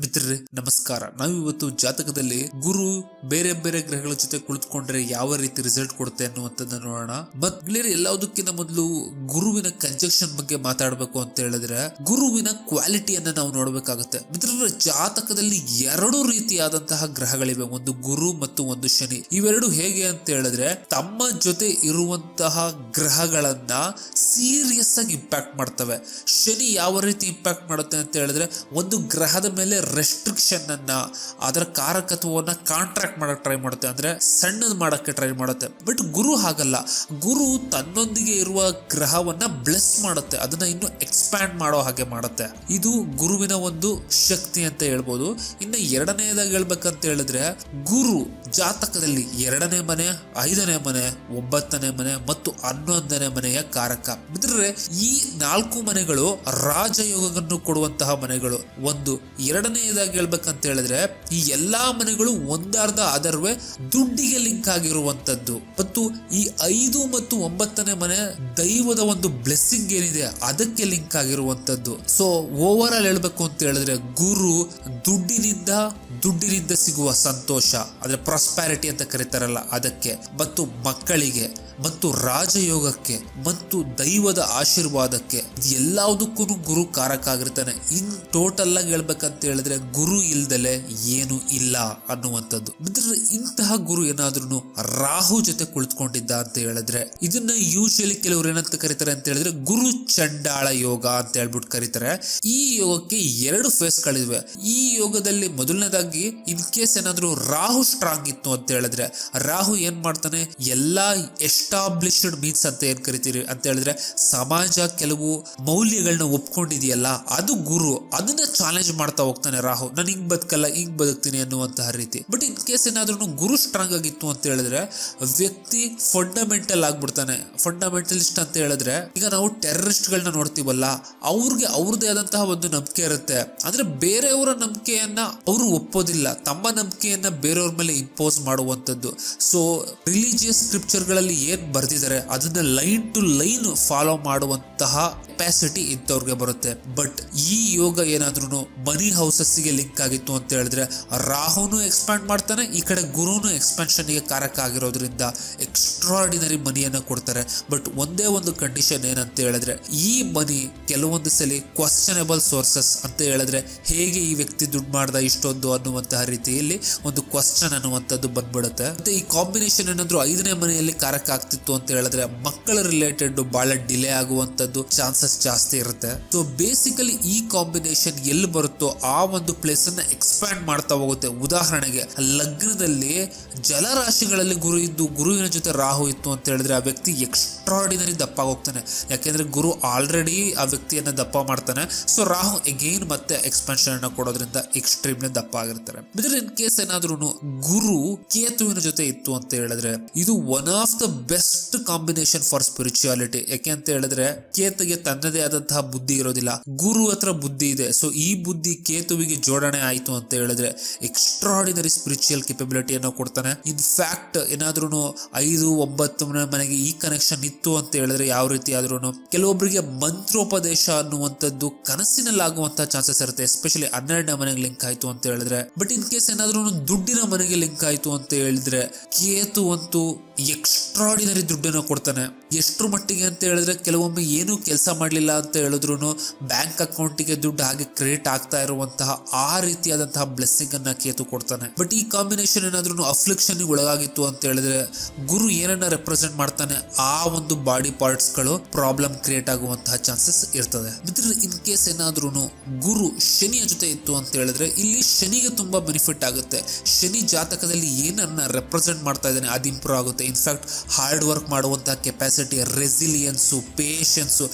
ಮಿತ್ರರೇ, ನಮಸ್ಕಾರ. ನಾವಿವತ್ತು ಜಾತಕದಲ್ಲಿ ಗುರು ಬೇರೆ ಬೇರೆ ಗ್ರಹಗಳ ಜೊತೆ ಕುಳಿತುಕೊಂಡ್ರೆ ಯಾವ ರೀತಿ ರಿಸಲ್ಟ್ ಕೊಡುತ್ತೆ ಅನ್ನುವಂಥದ್ದನ್ನ ನೋಡೋಣ. ಮತ್ ಗೆಳೆಯರೆ ಎಲ್ಲದಕ್ಕಿಂತ ಮೊದಲು ಗುರುವಿನ ಕಂಜಕ್ಷನ್ ಬಗ್ಗೆ ಮಾತಾಡಬೇಕು ಅಂತ ಹೇಳಿದ್ರೆ, ಗುರುವಿನ ಕ್ವಾಲಿಟಿಯನ್ನ ನಾವು ನೋಡಬೇಕಾಗುತ್ತೆ. ಮಿತ್ರರ, ಜಾತಕದಲ್ಲಿ ಎರಡು ರೀತಿಯಾದಂತಹ ಗ್ರಹಗಳಿವೆ. ಒಂದು ಗುರು ಮತ್ತು ಒಂದು ಶನಿ. ಇವೆರಡು ಹೇಗೆ ಅಂತ ಹೇಳಿದ್ರೆ, ತಮ್ಮ ಜೊತೆ ಇರುವಂತಹ ಗ್ರಹಗಳನ್ನ ಸೀರಿಯಸ್ ಆಗಿ ಇಂಪ್ಯಾಕ್ಟ್ ಮಾಡ್ತವೆ. ಶನಿ ಯಾವ ರೀತಿ ಇಂಪ್ಯಾಕ್ಟ್ ಮಾಡುತ್ತೆ ಅಂತ ಹೇಳಿದ್ರೆ, ಒಂದು ಗ್ರಹದ ಮೇಲೆ ರೆಸ್ಟ್ರಿಕ್ಷನ್ ಅನ್ನ ಅದರ ಕಾರಕತ್ವವನ್ನ ಕಾಂಟ್ರಾಕ್ಟ್ ಮಾಡಕ್ ಟ್ರೈ ಮಾಡುತ್ತೆ. ಅಂದ್ರೆ ಸಣ್ಣದು ಮಾಡಕ್ಕೆ ಟ್ರೈ ಮಾಡುತ್ತೆ. ಬಟ್ ಗುರು ಹಾಗಲ್ಲ. ಗುರು ತನ್ನೊಂದಿಗೆ ಇರುವ ಗ್ರಹವನ್ನ ಬ್ಲೆಸ್ ಮಾಡುತ್ತೆ. ಅದನ್ನ ಇನ್ನು ಎಕ್ಸ್ಪ್ಯಾಂಡ್ ಮಾಡೋ ಹಾಗೆ ಮಾಡುತ್ತೆ. ಇದು ಗುರುವಿನ ಒಂದು ಶಕ್ತಿ ಅಂತ ಹೇಳ್ಬೋದು. ಇನ್ನು ಎರಡನೇದಾಗಿ ಹೇಳ್ಬೇಕಂತ ಹೇಳಿದ್ರೆ, ಗುರು ಜಾತಕದಲ್ಲಿ ಎರಡನೇ ಮನೆ, ಐದನೇ ಮನೆ, ಒಂಬತ್ತನೇ ಮನೆ ಮತ್ತು ಹನ್ನೊಂದನೇ ಮನೆಯ ಕಾರಕ. ಬಿದ್ರೆ ಈ ನಾಲ್ಕು ಮನೆಗಳು ರಾಜಯೋಗವನ್ನು ಕೊಡುವಂತಹ ಮನೆಗಳು. ಒಂದು ಎರಡನೆಯದಾಗಿ ಹೇಳ್ಬೇಕಂತ ಹೇಳಿದ್ರೆ, ಈ ಎಲ್ಲಾ ಮನೆಗಳು ಒಂದಾರ್ಧ ಅದರ್ವೆ ದುಡ್ಡಿಗೆ ಲಿಂಕ್ ಆಗಿರುವಂತದ್ದು. ಮತ್ತು ಈ ಐದು ಮತ್ತು ಒಂಬತ್ತನೇ ಮನೆ ದೈವದ ಒಂದು ಬ್ಲೆಸ್ಸಿಂಗ್ ಏನಿದೆ, ಅದಕ್ಕೆ ಲಿಂಕ್ ಆಗಿರುವಂತದ್ದು. ಸೊ ಓವರ್ ಆಲ್ ಹೇಳ್ಬೇಕು ಅಂತ ಹೇಳಿದ್ರೆ, ಗುರು ದುಡ್ಡಿನಿಂದ ದುಡ್ಡಿನಿಂದ ಸಿಗುವ ಸಂತೋಷ, ಅಂದ್ರೆ ಪ್ರಾಸ್ಪ್ಯಾರಿಟಿ ಅಂತ ಕರೀತಾರಲ್ಲ ಅದಕ್ಕೆ. ಮತ್ತು ಮಕ್ಕಳಿಗೆ, ಮತ್ತು ರಾಜಯೋಗಕ್ಕೆ, ಮತ್ತು ದೈವದ ಆಶೀರ್ವಾದಕ್ಕೆ ಎಲ್ಲದಕ್ಕೂ ಗುರು ಕಾರಕ ಆಗಿರ್ತಾನೆ. ಇನ್ ಟೋಟಲ್ ಆಗಿ ಹೇಳ್ಬೇಕಂತ ಹೇಳಿದ್ರೆ ಗುರು ಇಲ್ದಲೆ ಏನು ಇಲ್ಲ ಅನ್ನುವಂಥದ್ದು. ಅಂದ್ರೆ ಇಂತಹ ಗುರು ಏನಾದ್ರೂ ರಾಹು ಜೊತೆ ಕುಳಿತುಕೊಂಡಿದ್ದ ಅಂತ ಹೇಳಿದ್ರೆ, ಇದನ್ನ ಯೂಶಲಿ ಕೆಲವರು ಏನಂತ ಕರೀತಾರೆ ಅಂತ ಹೇಳಿದ್ರೆ ಗುರು ಚಂಡಾಳ ಯೋಗ ಅಂತ ಹೇಳ್ಬಿಟ್ಟು ಕರೀತಾರೆ. ಈ ಯೋಗಕ್ಕೆ ಎರಡು ಫೇಸ್ ಗಳಿವೆ. ಈ ಯೋಗದಲ್ಲಿ ಮೊದಲನೇದಾಗಿ ಇನ್ ಕೇಸ್ ಏನಾದ್ರು ರಾಹು ಸ್ಟ್ರಾಂಗ್ ಇತ್ತು ಅಂತ ಹೇಳಿದ್ರೆ, ರಾಹು ಏನ್ ಮಾಡ್ತಾನೆ, ಎಲ್ಲಾ ಎಸ್ಟಾಬ್ಲಿಷ್ಡ್ ಮೀನ್ಸ್ ಅಂತ ಏನ್ ಕರಿತೀರಿ ಅಂತ ಹೇಳಿದ್ರೆ, ಸಮಾಜ ಕೆಲವು ಮೌಲ್ಯಗಳನ್ನ ಒಪ್ಕೊಂಡಿದೆಯಲ್ಲ, ಅದು ಗುರು, ಅದನ್ನ ಚಾಲೆಂಜ್ ಮಾಡ್ತಾ ಹೋಗ್ತಾನೆ. ರಾಹು ನಾನು ಹಿಂಗ್ ಬದುಕಲ್ಲ ಹಿಂಗ್ ಬದುಕ್ತೀನಿ ಅನ್ನುವಂತಹ ರೀತಿ. ಬಟ್ ಇನ್ ಕೇಸ್ ಏನಾದ್ರೂ ಗುರು ಸ್ಟ್ರಾಂಗ್ ಆಗಿತ್ತು ಅಂತ ಹೇಳಿದ್ರೆ, ವ್ಯಕ್ತಿ ಫಂಡಮೆಂಟಲ್ ಆಗ್ಬಿಡ್ತಾನೆ. ಫಂಡಮೆಂಟಲಿಸ್ಟ್ ಅಂತ ಹೇಳಿದ್ರೆ, ಈಗ ನಾವು ಟೆರರಿಸ್ಟ್ ಗಳನ್ನ ನೋಡ್ತೀವಲ್ಲ, ಅವ್ರಿಗೆ ಅವ್ರದೇ ಆದಂತಹ ಒಂದು ನಂಬಿಕೆ ಇರುತ್ತೆ. ಅಂದ್ರೆ ಬೇರೆಯವರ ನಂಬಿಕೆಯನ್ನ ಅವರು ಒಪ್ಪೋದಿಲ್ಲ. ತಮ್ಮ ನಂಬಿಕೆಯನ್ನ ಬೇರೆಯವ್ರ ಮೇಲೆ ಇಂಪೋಸ್ ಮಾಡುವಂತದ್ದು ಸೊ ರಿಲಿಜಿಯಸ್ ಸ್ಕ್ರಿಪ್ಚರ್ಗಳಲ್ಲಿ ಏನ್ ಬರ್ದಿದ್ದಾರೆ, ಅದನ್ನ ಲೈನ್ ಟು ಲೈನ್ ಫಾಲೋ ಮಾಡುವಂತಹ ಕೆಪಾಸಿಟಿ ಇದ್ದವ್ರಿಗೆ ಬರುತ್ತೆ. ಬಟ್ ಈ ಯೋಗ ಏನಾದ್ರೂ ಮನಿ ಹೌಸಸ್ಗೆ ಲಿಂಕ್ ಆಗಿತ್ತು ಅಂತ ಹೇಳಿದ್ರೆ, ರಾಹುನು ಎಕ್ಸ್ಪ್ಯಾಂಡ್ ಮಾಡ್ತಾನೆ, ಈ ಕಡೆ ಗುರುನು ಎಕ್ಸ್ಪಾನ್ಷನ್ಗೆ ಕಾರಕ ಆಗಿರೋದ್ರಿಂದ ಎಕ್ಸ್ಟ್ರಾರ್ಡಿನರಿ ಮನಿಯನ್ನ ಕೊಡ್ತಾರೆ. ಬಟ್ ಒಂದೇ ಒಂದು ಕಂಡೀಷನ್ ಏನಂತ ಹೇಳಿದ್ರೆ, ಈ ಮನಿ ಕೆಲವೊಂದು ಸಲ ಕ್ವಶನಬಲ್ ಸೋರ್ಸಸ್ ಅಂತ ಹೇಳಿದ್ರೆ, ಹೇಗೆ ಈ ವ್ಯಕ್ತಿ ದುಡ್ಡು ಮಾಡ್ದ ಇಷ್ಟೊಂದು ಅನ್ನುವಂತಹ ರೀತಿಯಲ್ಲಿ ಒಂದು ಕ್ವಶನ್ ಅನ್ನುವಂಥದ್ದು ಬಂದ್ಬಿಡುತ್ತೆ. ಮತ್ತೆ ಈ ಕಾಂಬಿನೇಷನ್ ಏನಾದ್ರು ಐದನೇ ಮನೆಯಲ್ಲಿ ಕಾರಕ ಆಗ್ತಿತ್ತು ಅಂತ ಹೇಳಿದ್ರೆ, ಮಕ್ಕಳ ರಿಲೇಟೆಡ್ ಬಹಳ ಡಿಲೇ ಆಗುವಂತದ್ದು ಚಾನ್ಸಸ್ ಜಾಸ್ತಿ ಇರುತ್ತೆ. ಸೊ ಬೇಸಿಕಲಿ ಈ ಕಾಂಬಿನೇಷನ್ ಎಲ್ಲಿ ಬರುತ್ತೋ ಆ ಒಂದು ಪ್ಲೇಸ್ ಅನ್ನ ಎಕ್ಸ್ಪ್ಯಾಂಡ್ ಮಾಡ್ತಾ ಹೋಗುತ್ತೆ. ಉದಾಹರಣೆಗೆ, ಲಗ್ನದಲ್ಲಿ ಜಲರಾಶಿಗಳಲ್ಲಿ ಗುರು ಇದ್ದು, ಗುರುವಿನ ಜೊತೆ ರಾಹು ಇತ್ತು ಅಂತ ಹೇಳಿದ್ರೆ ಆ ವ್ಯಕ್ತಿ ಎಕ್ಸ್ಟ್ರಾಡಿನರಿ ದಪ್ಪ ಹೋಗ್ತಾನೆ ಯಾಕೆಂದ್ರೆ ಗುರು ಆಲ್ರೆಡಿ ಆ ವ್ಯಕ್ತಿಯನ್ನ ದಪ್ಪ ಮಾಡ್ತಾನೆ. ಸೊ ರಾಹು ಎಗೈನ್ ಮತ್ತೆ ಎಕ್ಸ್ಪೆನ್ಷನ್ ಅನ್ನ ಕೊಡೋದ್ರಿಂದ ಎಕ್ಸ್ಟ್ರೀಮ್ಲಿ ದಪ್ಪ ಆಗಿರ್ತಾರೆ. ಬಿದ್ರೆ ಇನ್ ಕೇಸ್ ಏನಾದ್ರೂ ಗುರು ಕೇತುವಿನ ಜೊತೆ ಇತ್ತು ಅಂತ ಹೇಳಿದ್ರೆ, ಇದು one of the best combination for spirituality ಯಾಕೆ ಅಂತ ಹೇಳಿದ್ರೆ, ಕೇತುಗೆ ತನ್ನದೇ ಆದಂತಹ ಬುದ್ಧಿ ಇರೋದಿಲ್ಲ. ಗುರು ಹತ್ರ ಬುದ್ಧಿ ಇದೆ. ಸೊ ಈ ಬುದ್ಧಿ ಕೇತುವಿಗೆ ಜೋಡಣೆ ಆಯಿತು ಅಂತ ಹೇಳಿದ್ರೆ ಎಕ್ಸ್ಟ್ರಾಡಿನರಿ ಸ್ಪಿರಿಚುವಲ್ ಕೆಪಬಿಲಿಟಿಯನ್ನು ಕೊಡ್ತಾನೆ. ಇನ್ ಫ್ಯಾಕ್ಟ್ ಏನಾದ್ರೂ ಐದು, ಒಂಬತ್ತು ಮನೆಗೆ ಈ ಕನೆಕ್ಷನ್ ಇತ್ತು ಅಂತ ಹೇಳಿದ್ರೆ ಯಾವ ರೀತಿ ಆದ್ರೂ ಕೆಲವೊಬ್ಬರಿಗೆ ಮಂತ್ರೋಪದೇಶ ಅನ್ನುವಂಥದ್ದು ಕನಸಿನಲ್ಲಿ ಆಗುವಂತಹ ಚಾನ್ಸಸ್ ಇರುತ್ತೆ. ಎಸ್ಪೆಷಲಿ ಹನ್ನೆರಡನೇ ಮನೆಗೆ ಲಿಂಕ್ ಆಯ್ತು ಅಂತ ಹೇಳಿದ್ರೆ. ಬಟ್ ಇನ್ ಕೇಸ್ ಏನಾದ್ರೂ ದುಡ್ಡಿನ ಮನೆಗೆ ಲಿಂಕ್ ಆಯ್ತು ಅಂತ ಹೇಳಿದ್ರೆ ಕೇತು ಅಂತೂ ಎಕ್ಸ್ಟ್ರಾಡಿನರಿ ದುಡ್ಡನ್ನು ಕೊಡ್ತಾನೆ. ಎಷ್ಟು ಮಟ್ಟಿಗೆ ಅಂತ ಹೇಳಿದ್ರೆ ಕೆಲವೊಮ್ಮೆ ಏನು ಕೆಲಸ ಮಾಡಲಿಲ್ಲ ಅಂತ ಹೇಳಿದ್ರು ಬ್ಯಾಂಕ್ ಅಕೌಂಟಿಗೆ ದುಡ್ಡು ಹಾಗೆ ಕ್ರೆಡಿಟ್ ಆಗ್ತಾ ಇರುವಂತಹ ಆ ರೀತಿಯಾದಂತಹ ಬ್ಲೆಸ್ಸಿಂಗ್ ಅನ್ನ ಕೇತು ಕೊಡ್ತಾನೆ. ಬಟ್ ಈ ಕಾಂಬಿನೇಷನ್ ಏನಾದ್ರೂ ಅಫ್ಲಿಕ್ಷನ್ ಒಳಗಾಗಿತ್ತು ಅಂತ ಹೇಳಿದ್ರೆ ಗುರು ಏನನ್ನ ರೆಪ್ರೆಸೆಂಟ್ ಮಾಡ್ತಾನೆ ಆ ಒಂದು ಬಾಡಿ ಪಾರ್ಟ್ಸ್ಗಳು ಪ್ರಾಬ್ಲಮ್ ಕ್ರಿಯೇಟ್ ಆಗುವಂತಹ ಚಾನ್ಸಸ್ ಇರ್ತದೆ. ಇನ್ ಕೇಸ್ ಏನಾದ್ರೂ ಗುರು ಶನಿಯ ಜೊತೆ ಇತ್ತು ಅಂತ ಹೇಳಿದ್ರೆ ಇಲ್ಲಿ ಶನಿಗೆ ತುಂಬಾ ಬೆನಿಫಿಟ್ ಆಗುತ್ತೆ. ಶನಿ ಜಾತಕದಲ್ಲಿ ಏನನ್ನ ರೆಪ್ರೆಸೆಂಟ್ ಮಾಡ್ತಾ ಇದ್ದಾನೆ ಅದು ಇಂಪ್ರೂವ್ ಆಗುತ್ತೆ. ಇನ್ಫ್ಯಾಕ್ಟ್ ಹಾರ್ಡ್ ವರ್ಕ್ ಮಾಡುವಂತಹ ಕೆಪಾಸಿಟಿ ರೆಸಿಲಿಯನ್ಸು ಪೇಷನ್ಸು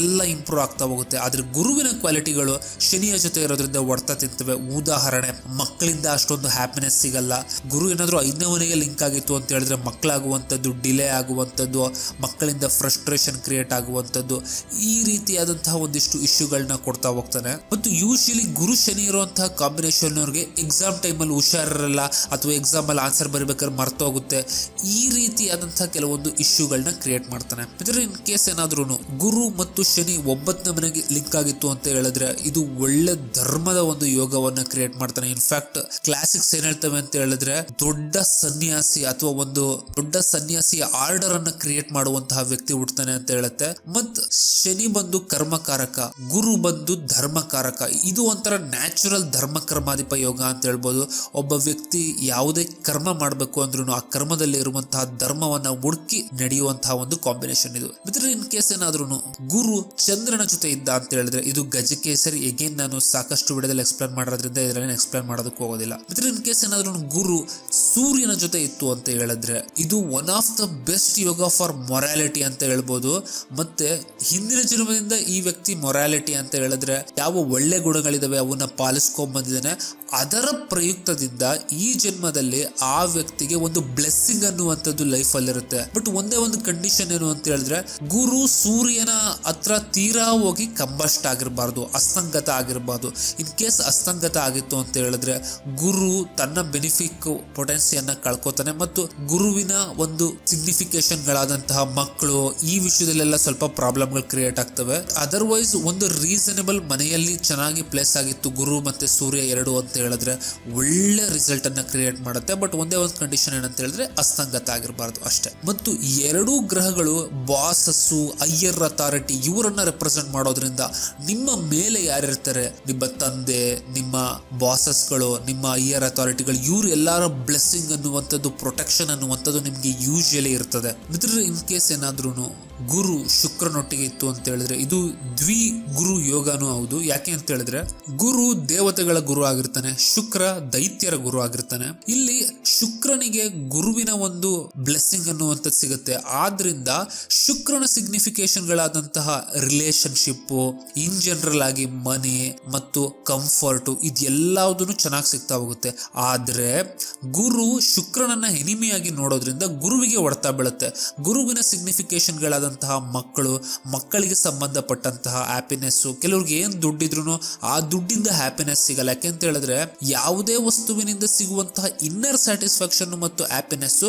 ಎಲ್ಲ ಇಂಪ್ರೂವ್ ಆಗ್ತಾ ಹೋಗುತ್ತೆ. ಆದರೆ ಗುರುವಿನ ಕ್ವಾಲಿಟಿಗಳು ಶನಿಯ ಜೊತೆ ಇರೋದ್ರಿಂದ ಹೊಡ್ತಾ ತಿಂತವೆ. ಉದಾಹರಣೆ, ಮಕ್ಕಳಿಂದ ಅಷ್ಟೊಂದು ಹ್ಯಾಪಿನೆಸ್ ಸಿಗಲ್ಲ. ಗುರು ಏನಾದರೂ ಐದನೇ ಮನೆಗೆ ಲಿಂಕ್ ಆಗಿತ್ತು ಅಂತ ಹೇಳಿದ್ರೆ ಮಕ್ಕಳಾಗುವಂಥದ್ದು ಡಿಲೇ ಆಗುವಂಥದ್ದು, ಮಕ್ಕಳಿಂದ ಫ್ರಸ್ಟ್ರೇಷನ್ ಕ್ರಿಯೇಟ್ ಆಗುವಂಥದ್ದು, ಈ ರೀತಿಯಾದಂತಹ ಒಂದಿಷ್ಟು ಇಶ್ಯೂಗಳನ್ನ ಕೊಡ್ತಾ ಹೋಗ್ತಾನೆ. ಮತ್ತು ಯೂಶಲಿ ಗುರು ಶನಿ ಇರುವಂತಹ ಕಾಂಬಿನೇಷನ್ ಅವ್ರಿಗೆ ಎಕ್ಸಾಮ್ ಟೈಮಲ್ಲಿ ಹುಷಾರಿರಲ್ಲ ಅಥವಾ ಎಕ್ಸಾಮ್ ಅಲ್ಲಿ ಆನ್ಸರ್ ಬರಬೇಕಾದ್ರೆ ಮರ್ತೋಗುತ್ತೆ. ಈ ರೀತಿಯಾದಂತಹ ಕೆಲವೊಂದು ಇಶ್ಯೂಗಳನ್ನ ಕ್ರಿಯೇಟ್ ಮಾಡ್ತಾನೆ. ಇನ್ ಕೇಸ್ ಏನಾದ್ರೂ ಗುರು ಮತ್ತು ಶನಿ ಒಂಬತ್ತನೇ ಮನೆಗೆ ಲಿಂಕ್ ಆಗಿತ್ತು ಅಂತ ಹೇಳಿದ್ರೆ ಇದು ಒಳ್ಳೆ ಧರ್ಮದ ಒಂದು ಯೋಗವನ್ನ ಕ್ರಿಯೇಟ್ ಮಾಡ್ತಾನೆ. ಇನ್ಫ್ಯಾಕ್ಟ್ ಕ್ಲಾಸಿಕ್ಸ್ ಏನ್ ಹೇಳ್ತವೆ ಅಂತ ಹೇಳಿದ್ರೆ ದೊಡ್ಡ ಸನ್ಯಾಸಿ ಅಥವಾ ಒಂದು ದೊಡ್ಡ ಸನ್ಯಾಸಿ ಆರ್ಡರ್ ಅನ್ನ ಕ್ರಿಯೇಟ್ ಮಾಡುವಂತಹ ವ್ಯಕ್ತಿ ಹುಡ್ತಾನೆ ಅಂತ ಹೇಳುತ್ತೆ. ಮತ್ ಶನಿ ಬಂದು ಕರ್ಮಕಾರಕ, ಗುರು ಬಂದು ಧರ್ಮಕಾರಕ, ಇದು ಒಂಥರ ನ್ಯಾಚುರಲ್ ಧರ್ಮ ಕರ್ಮಾಧಿಪ ಯೋಗ ಅಂತ ಹೇಳ್ಬೋದು. ಒಬ್ಬ ವ್ಯಕ್ತಿ ಯಾವುದೇ ಕರ್ಮ ಮಾಡಬೇಕು ಅಂದ್ರೂ ಆ ಕರ್ಮದಲ್ಲಿ ಇರುವಂತಹ ಧರ್ಮವನ್ನ ಹುಡುಕಿ ನಡೆಯುವಂತಹ ಒಂದು ಕಾಂಬಿನೇಷನ್ ಇದು. ಮಿತ್ರ ಇನ್ ಕೇಸ್ ಏನಾದ್ರೂ ಗುರು ಚಂದ್ರನ ಜೊತೆ ಇದ್ದ ಅಂತ ಹೇಳಿದ್ರೆ ಇದು ಗಜಕೇಸರಿ. ಎಗೇನ್ ನಾನು ಸಾಕಷ್ಟು ವಿಡಿಯೋದಲ್ಲಿ ಎಕ್ಸ್ಪ್ಲೇನ್ ಮಾಡೋದ್ರಿಂದ ಇದರಲ್ಲಿ ಎಕ್ಸ್ಪ್ಲೇನ್ ಮಾಡೋದಕ್ಕೆ ಹೋಗೋದಿಲ್ಲ. ಮಿತ್ರ ಇನ್ ಕೇಸ್ ಏನಾದ್ರೂ ಗುರು ಸೂರ್ಯನ ಜೊತೆ ಇತ್ತು ಅಂತ ಹೇಳಿದ್ರೆ ಇದು one of the best yoga for morality ಅಂತ ಹೇಳ್ಬೋದು. ಮತ್ತೆ ಹಿಂದಿನ ಜನ್ಮದಿಂದ ಈ ವ್ಯಕ್ತಿ ಮೊರಾಲಿಟಿ ಅಂತ ಹೇಳಿದ್ರೆ ಯಾವ ಒಳ್ಳೆ ಗುಣಗಳಿದಾವೆ ಅವನ್ನ ಪಾಲಿಸ್ಕೊಂಡ್ ಬಂದಿದ್ದಾನೆ. ಅದರ ಪ್ರಯುಕ್ತದಿಂದ ಈ ಜನ್ಮದಲ್ಲಿ ಆ ವ್ಯಕ್ತಿಗೆ ಒಂದು ಬ್ಲೆಸ್ಸಿಂಗ್ ಅನ್ನುವಂಥದ್ದು ಲೈಫ್ ಅಲ್ಲಿರುತ್ತೆ. ಬಟ್ ಒಂದೇ ಒಂದು ಕಂಡೀಷನ್ ಏನು ಅಂತ ಹೇಳಿದ್ರೆ ಗುರು ಸೂರ್ಯನ ಹತ್ರ ತೀರಾ ಹೋಗಿ ಕಂಬಸ್ಟ್ ಆಗಿರಬಾರ್ದು ಅಸ್ತಂಗತ ಆಗಿರಬಾರ್ದು. ಇನ್ ಕೇಸ್ ಅಸ್ತಂಗತ ಆಗಿತ್ತು ಅಂತ ಹೇಳಿದ್ರೆ ಗುರು ತನ್ನ ಬೆನಿಫಿಕ್ ಪೊಟೆನ್ಸಿಯನ್ನ ಕಳ್ಕೊತಾನೆ ಮತ್ತು ಗುರುವಿನ ಒಂದು ಸಿಗ್ನಿಫಿಕೇಶನ್ ಗಳಾದಂತಹ ಮಕ್ಕಳು ಈ ವಿಷಯದಲ್ಲೆಲ್ಲ ಸ್ವಲ್ಪ ಪ್ರಾಬ್ಲಮ್ಗಳು ಕ್ರಿಯೇಟ್ ಆಗ್ತವೆ. ಅದರ್ವೈಸ್ ಒಂದು ರೀಸನಬಲ್ ಮನೆಯಲ್ಲಿ ಚೆನ್ನಾಗಿ ಪ್ಲೇಸ್ ಆಗಿತ್ತು ಗುರು ಮತ್ತೆ ಸೂರ್ಯ ಎರಡು ಅಂತ ಹೇಳಿದ್ರೆ ಒಳ್ಳೆ ರಿಸಲ್ಟ್ ಅನ್ನ ಕ್ರಿಯೇಟ್ ಮಾಡುತ್ತೆ. ಬಟ್ ಒಂದೇ ಒಂದು ಕಂಡೀಷನ್ ಏನಂತ ಹೇಳಿದ್ರೆ ಅಸ್ತಂಗತ ಆಗಿರಬಾರ್ದು ಅಷ್ಟೇ. ಮತ್ತು ಎರಡೂ ಗ್ರಹಗಳು ಬಾಸಸ್ಸು ಅಯ್ಯರ್ ಅಥಾರಿಟಿ ಇವರನ್ನ ರೆಪ್ರೆಸೆಂಟ್ ಮಾಡೋದ್ರಿಂದ ನಿಮ್ಮ ಮೇಲೆ ಯಾರಿರ್ತಾರೆ? ನಿಮ್ಮ ತಂದೆ, ನಿಮ್ಮ ಬಾಸಸ್ಗಳು ನಿಮ್ಮ ಅಯ್ಯರ್ ಅಥಾರಿಟಿಗಳು ಇವ್ರು ಎಲ್ಲರ ಬ್ಲೆಸ್ಸಿಂಗ್ ಅನ್ನುವಂಥದ್ದು ಪ್ರೊಟೆಕ್ಷನ್ ಅನ್ನುವಂಥದ್ದು ನಿಮಗೆ ಯೂಶಲಿ ಇರ್ತದೆ. ಮಿತ್ರರು ಇನ್ ಕೇಸ್ ಏನಾದ್ರೂ ಗುರು ಶುಕ್ರನೊಟ್ಟಿಗೆ ಇತ್ತು ಅಂತ ಹೇಳಿದ್ರೆ, ಇದು ದ್ವಿ ಗುರು ಯೋಗನೂ ಹೌದು. ಯಾಕೆ ಅಂತ ಹೇಳಿದ್ರೆ, ಗುರು ದೇವತೆಗಳ ಗುರು ಆಗಿರ್ತಾನೆ, ಶುಕ್ರ ದೈತ್ಯರ ಗುರು ಆಗಿರ್ತಾನೆ. ಇಲ್ಲಿ ಶುಕ್ರನಿಗೆ ಗುರುವಿನ ಒಂದು ಬ್ಲೆಸ್ಸಿಂಗ್ ಅನ್ನುವಂಥದ್ದು ಸಿಗುತ್ತೆ. ಆದ್ರಿಂದ ಶುಕ್ರನ ಸಿಗ್ನಿಫಿಕೇಶನ್ ಗಳಾದಂತಹ ರಿಲೇಶನ್ಶಿಪ್ ಇನ್ ಜನರಲ್ ಆಗಿ ಮನಿ ಮತ್ತು ಕಂಫರ್ಟ್ ಇದೆಲ್ಲದನ್ನು ಚೆನ್ನಾಗಿ ಸಿಗ್ತಾ ಹೋಗುತ್ತೆ. ಆದ್ರೆ ಗುರು ಶುಕ್ರನನ್ನ ಎನಿಮಿಯಾಗಿ ನೋಡೋದ್ರಿಂದ ಗುರುವಿಗೆ ಹೊಡ್ತಾ ಬೀಳುತ್ತೆ. ಗುರುವಿನ ಸಿಗ್ನಿಫಿಕೇಶನ್ ಗಳಾದಂತಹ ಮಕ್ಕಳು, ಮಕ್ಕಳಿಗೆ ಸಂಬಂಧಪಟ್ಟಂತಹ ಹ್ಯಾಪಿನೆಸ್ ಕೆಲವ್ರಿಗೆ ಏನ್ ದುಡ್ಡಿದ್ರು ಆ ದುಡ್ಡಿಂದ ಹ್ಯಾಪಿನೆಸ್ ಸಿಗಲ್ಲ. ಯಾಕೆಂತ ಹೇಳಿದ್ರೆ ಯಾವುದೇ ವಸ್ತುವಿನಿಂದ ಸಿಗುವಂತಹ ಇನ್ನರ್ ಸ್ಯಾಟಿಸ್ಫ್ಯಾಕ್ಷನ್ ಮತ್ತು ಹ್ಯಾಪಿನೆಸ್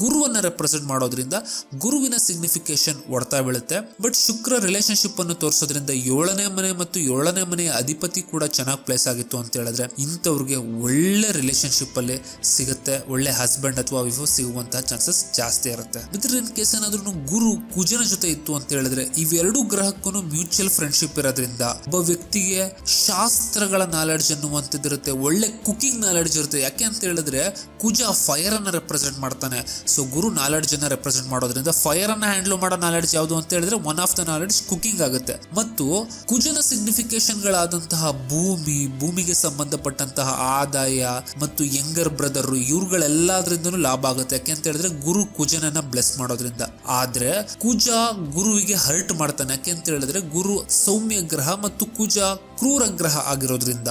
ಗುರುವನ್ನ ರೆಪ್ರೆಸೆಂಟ್ ಮಾಡೋದ್ರಿಂದ ಗುರುವಿನ ಸಿಗ್ನಿಫಿಕೇಶನ್ ಒಡ್ತಾ ಬೀಳುತ್ತೆ. ಬಟ್ ಶುಕ್ರ ರಿಲೇಶನ್ಶಿಪ್ ಅನ್ನು ತೋರಿಸೋದ್ರಿಂದ ಏಳನೇ ಮನೆ ಮತ್ತು ಏಳನೇ ಮನೆಯ ಅಧಿಪತಿ ಕೂಡ ಚೆನ್ನಾಗಿ ಪ್ಲೇಸ್ ಆಗಿತ್ತು ಅಂತ ಹೇಳಿದ್ರೆ ಇಂಥವ್ರಿಗೆ ಒಳ್ಳೆ ರಿಲೇಶನ್ಶಿಪ್ ಅಲ್ಲಿ ಸಿಗುತ್ತೆ. ಒಳ್ಳೆ ಹಸ್ಬೆಂಡ್ ಅಥವಾ ವಿಫ್ ಸಿಗುವಂತಹ ಚಾನ್ಸಸ್ ಜಾಸ್ತಿ ಇರುತ್ತೆ. ಇನ್ ಕೇಸ್ ಏನಾದ್ರೂ ಗುರು ಕುಜನ ಜೊತೆ ಇತ್ತು ಅಂತ ಹೇಳಿದ್ರೆ ಇವೆರಡು ಗ್ರಹಕ್ಕೂ ಮ್ಯೂಚುವಲ್ ಫ್ರೆಂಡ್ಶಿಪ್ ಇರೋದ್ರಿಂದ ಒಬ್ಬ ವ್ಯಕ್ತಿಗೆ ಶಾಸ್ತ್ರಗಳ ನಾಲೆಡ್ಜ್ ಅನ್ನುವಂಥದ್ದು ಇರುತ್ತೆ ಒಳ್ಳೆ ಕುಕಿಂಗ್ ನಾಲೆಡ್ಜ್ ಇರುತ್ತೆ. ಯಾಕೆ ಅಂತ ಹೇಳಿದ್ರೆ ಕುಜ ಫೈರ್ ಅನ್ನ ರೆಪ್ರೆಸೆಂಟ್ ಮಾಡ್ತಾನೆ. ಸೊ ಗುರು ನಾಲೆಡ್ಜ್ ಅನ್ನ ರೆಪ್ರೆಸೆಂಟ್ ಮಾಡೋದ್ರಿಂದ ಫೈರ್ ಅನ್ನ ಹ್ಯಾಂಡಲ್ ಮಾಡೋ ನಾಲೆಡ್ಜ್ ಯಾವುದು ಅಂತ ಹೇಳಿದ್ರೆ one of the knowledge cooking ಆಗುತ್ತೆ. ಮತ್ತು ಕುಜನ ಸಿಗ್ನಿಫಿಕೇಶನ್ ಗಳಾದಂತಹ ಭೂಮಿ, ಭೂಮಿಗೆ ಸಂಬಂಧಪಟ್ಟಂತಹ ಆದಾಯ ಮತ್ತು ಯಂಗರ್ ಬ್ರದರ್ ಇವ್ರುಗಳೆಲ್ಲದ್ರಿಂದನೂ ಲಾಭ ಆಗುತ್ತೆ. ಯಾಕೆ ಅಂತ ಹೇಳಿದ್ರೆ ಗುರು ಕುಜನನ್ನ ಬ್ಲೆಸ್ ಮಾಡೋದ್ರಿಂದ. ಆದ್ರೆ ಕುಜ ಗುರುವಿಗೆ ಹರ್ಟ್ ಮಾಡ್ತಾನೆ. ಯಾಕೆ ಅಂತ ಹೇಳಿದ್ರೆ ಗುರು ಸೌಮ್ಯ ಗ್ರಹ ಮತ್ತು ಕುಜ ಕ್ರೂರ ಗ್ರಹ ಆಗಿರೋದ್ರಿಂದ.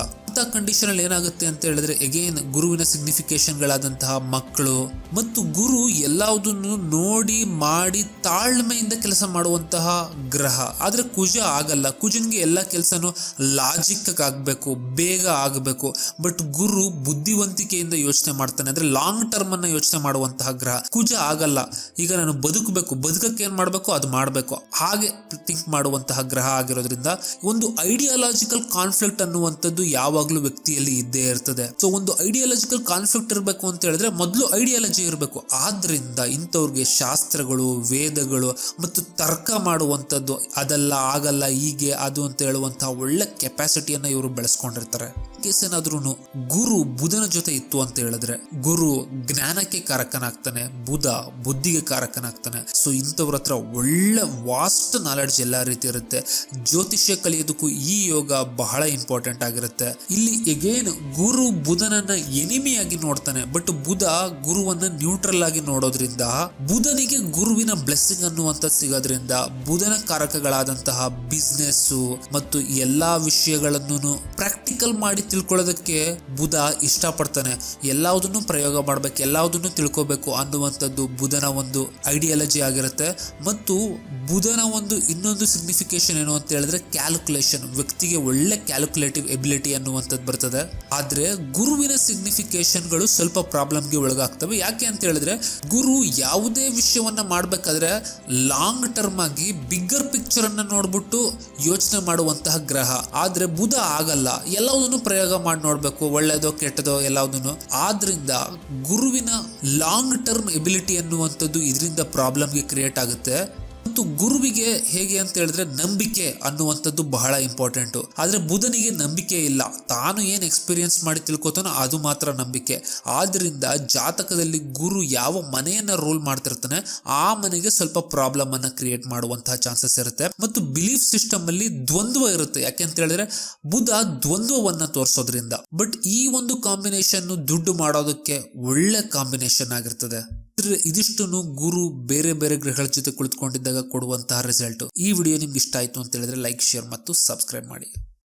ಕಂಡೀಷನ್ ಅಲ್ಲಿ ಏನಾಗುತ್ತೆ ಅಂತ ಹೇಳಿದ್ರೆ ಎಗೇನ್ ಗುರುವಿನ ಸಿಗ್ನಿಫಿಕೇಶನ್ ಗಳಾದಂತಹ ಮಕ್ಕಳು ಮತ್ತು ಗುರು ಎಲ್ಲದನ್ನು ನೋಡಿ ಮಾಡಿ ತಾಳ್ಮೆಯಿಂದ ಕೆಲಸ ಮಾಡುವಂತಹ ಗ್ರಹ. ಆದ್ರೆ ಕುಜ ಆಗಲ್ಲ. ಕುಜನ್ಗೆ ಎಲ್ಲ ಕೆಲಸನೂ ಲಾಜಿಕ್ ಆಗಬೇಕು, ಬೇಗ ಆಗಬೇಕು. ಬಟ್ ಗುರು ಬುದ್ಧಿವಂತಿಕೆಯಿಂದ ಯೋಚನೆ ಮಾಡ್ತಾನೆ. ಅಂದ್ರೆ ಲಾಂಗ್ ಟರ್ಮ್ ಅನ್ನ ಯೋಚನೆ ಮಾಡುವಂತಹ ಗ್ರಹ. ಕುಜ ಆಗಲ್ಲ. ಈಗ ನಾನು ಬದುಕಬೇಕು. ಬದುಕಕ್ಕೆ ಏನು ಮಾಡಬೇಕು? ಅದು ಮಾಡಬೇಕು. ಹಾಗೆ ಥಿಂಕ್ ಮಾಡುವಂತಹ ಗ್ರಹ ಆಗಿರೋದ್ರಿಂದ ಒಂದು ಐಡಿಯಾಲಜಿಕಲ್ ಕಾನ್ಫ್ಲಿಕ್ಟ್ ಅನ್ನುವಂಥದ್ದು ಯಾವಾಗಲೂ ವ್ಯಕ್ತಿಯಲ್ಲಿ ಇದ್ದೇ ಇರ್ತದೆ. ಸೊ ಒಂದು ಐಡಿಯಾಲಜಿಕಲ್ ಕಾನ್ಫ್ಲಿಕ್ಟ್ ಇರಬೇಕು ಅಂತ ಹೇಳಿದ್ರೆ ಮೊದಲು ಐಡಿಯಾಲಜಿ ಇರಬೇಕು. ಆದ್ರಿಂದ ಇಂಥವ್ರಿಗೆ ಶಾಸ್ತ್ರಗಳು, ವೇದಗಳು ಮತ್ತು ತರ್ಕ ಮಾಡುವಂಥದ್ದು ಅದೆಲ್ಲ ಆಗಲ್ಲ, ಹೀಗೆ ಅದು ಅಂತ ಹೇಳುವಂತಹ ಒಳ್ಳೆ ಕೆಪಾಸಿಟಿಯನ್ನು ಇವರು ಬೆಳೆಸ್ಕೊಂಡಿರ್ತಾರೆ. ಕೇಸ್ ಏನಾದ್ರೂ ಗುರು ಬುಧನ ಜೊತೆ ಇತ್ತು ಅಂತ ಹೇಳಿದ್ರೆ ಗುರು ಜ್ಞಾನಕ್ಕೆ ಕಾರಕನಾಗ್ತಾನೆ, ಬುಧ ಬುದ್ಧಿಗೆ ಕಾರಕನಾಗ್ತಾನೆ. ಸೊ ಇಂಥವ್ರ ಹತ್ರ ಒಳ್ಳೆ ವಾಸ್ಟ್ ನಾಲೆಡ್ಜ್ ಎಲ್ಲ ರೀತಿ ಇರುತ್ತೆ. ಜ್ಯೋತಿಷ್ಯ ಕಲಿಯೋದಕ್ಕೂ ಈ ಯೋಗ ಬಹಳ ಇಂಪಾರ್ಟೆಂಟ್ ಆಗಿರುತ್ತೆ. ಇಲ್ಲಿ ಎಗೇನ್ ಗುರು ಬುಧನನ್ನ ಎನಿಮಿಯಾಗಿ ನೋಡ್ತಾನೆ ಬಟ್ ಬುಧ ಗುರುವನ್ನ ನ್ಯೂಟ್ರಲ್ ಆಗಿ ನೋಡೋದ್ರಿಂದ, ಬುಧನಿಗೆ ಗುರುವಿನ ಬ್ಲೆಸ್ಸಿಂಗ್ ಅನ್ನುವಂತ ಸಿಗೋದ್ರಿಂದ, ಬುಧನ ಕಾರಕಗಳಾದಂತಹ ಬಿಸ್ನೆಸ್ ಮತ್ತು ಎಲ್ಲಾ ವಿಷಯಗಳನ್ನು ಪ್ರಾಕ್ಟಿಕಲ್ ಮಾಡಿ ತಿಳ್ಕೊಳ್ಳೋದಕ್ಕೆ ಬುಧ ಇಷ್ಟಪಡ್ತಾನೆ. ಎಲ್ಲಾವುದನ್ನು ಪ್ರಯೋಗ ಮಾಡ್ಬೇಕು, ಎಲ್ಲಾವುದನ್ನು ತಿಳ್ಕೋಬೇಕು ಅನ್ನುವಂಥದ್ದು ಬುಧನ ಒಂದು ಐಡಿಯಾಲಜಿ ಆಗಿರುತ್ತೆ. ಮತ್ತು ಬುಧನ ಒಂದು ಇನ್ನೊಂದು ಸಿಗ್ನಿಫಿಕೇಶನ್ ಏನು ಅಂತ ಹೇಳಿದ್ರೆ ಕ್ಯಾಲ್ಕುಲೇಷನ್ ವ್ಯಕ್ತಿಗೆ ಒಳ್ಳೆ ಕ್ಯಾಲ್ಕುಲೇಟಿವ್ ಎಬಿಲಿಟಿ ಅನ್ನುವಂಥದ್ದು ಬರ್ತದೆ. ಆದ್ರೆ ಗುರುವಿನ ಸಿಗ್ನಿಫಿಕೇಶನ್ಗಳು ಸ್ವಲ್ಪ ಪ್ರಾಬ್ಲಮ್ ಪ್ರಾಬ್ಲಮ್ಗೆ ಒಳಗಾಗ್ತವೆ. ಯಾಕೆ ಅಂತ ಹೇಳಿದ್ರೆ, ಗುರು ಯಾವುದೇ ವಿಷಯವನ್ನ ಮಾಡಬೇಕಾದ್ರೆ ಲಾಂಗ್ ಟರ್ಮ್ ಆಗಿ ಬಿಗ್ಗರ್ ಪಿಕ್ಚರ್ ಅನ್ನ ನೋಡ್ಬಿಟ್ಟು ಯೋಚನೆ ಮಾಡುವಂತಹ ಗ್ರಹ. ಆದ್ರೆ ಬುಧ ಆಗಲ್ಲ. ಎಲ್ಲದನ್ನು ಪ್ರಯೋಗ ಮಾಡಿ ನೋಡಬೇಕು ಒಳ್ಳೆಯದೋ ಕೆಟ್ಟದೋ ಎಲ್ಲದನ್ನು ಆದ್ರಿಂದ ಗುರುವಿನ ಲಾಂಗ್ ಟರ್ಮ್ ಎಬಿಲಿಟಿ ಅನ್ನುವಂಥದ್ದು ಇದರಿಂದ ಪ್ರಾಬ್ಲಮ್ಗೆ ಕ್ರಿಯೇಟ್ ಆಗುತ್ತೆ. ಮತ್ತು ಗುರುವಿಗೆ ಹೇಗೆ ಅಂತ ಹೇಳಿದ್ರೆ ನಂಬಿಕೆ ಅನ್ನುವಂಥದ್ದು ಬಹಳ ಇಂಪಾರ್ಟೆಂಟು ಆದರೆ ಬುಧನಿಗೆ ನಂಬಿಕೆ ಇಲ್ಲ. ತಾನು ಏನು ಎಕ್ಸ್ಪೀರಿಯನ್ಸ್ ಮಾಡಿ ತಿಳ್ಕೊತಾನೋ ಅದು ಮಾತ್ರ ನಂಬಿಕೆ. ಆದ್ದರಿಂದ ಜಾತಕದಲ್ಲಿ ಗುರು ಯಾವ ಮನೆಯನ್ನ ರೋಲ್ ಮಾಡ್ತಿರ್ತಾನೆ, ಆ ಮನೆಗೆ ಸ್ವಲ್ಪ ಪ್ರಾಬ್ಲಮ್ ಅನ್ನ ಕ್ರಿಯೇಟ್ ಮಾಡುವಂತಹ ಚಾನ್ಸಸ್ ಇರುತ್ತೆ. ಮತ್ತು ಬಿಲೀಫ್ ಸಿಸ್ಟಮ್ ಅಲ್ಲಿ ದ್ವಂದ್ವ ಇರುತ್ತೆ. ಯಾಕೆ ಅಂತ ಹೇಳಿದ್ರೆ ಬುಧ ದ್ವಂದ್ವವನ್ನ ತೋರಿಸೋದ್ರಿಂದ. ಬಟ್ ಈ ಒಂದು ಕಾಂಬಿನೇಷನ್ ದುಡ್ಡು ಮಾಡೋದಕ್ಕೆ ಒಳ್ಳೆ ಕಾಂಬಿನೇಷನ್ ಆಗಿರ್ತದೆ. ಇದಿಷ್ಟನ್ನು ಗುರು ಬೇರೆ ಬೇರೆ ಗ್ರಹಗಳ ಜೊತೆ ಕುಳಿತುಕೊಂಡಿದ್ದಾಗ ಕೊಡುವಂತಹ ರಿಸಲ್ಟ್ ಈ ವಿಡಿಯೋ ನಿಮ್ಗೆ ಇಷ್ಟ ಆಯ್ತು ಅಂತ ಹೇಳಿದ್ರೆ ಲೈಕ್ ಶೇರ್ ಮತ್ತು ಸಬ್ಸ್ಕ್ರೈಬ್ ಮಾಡಿ.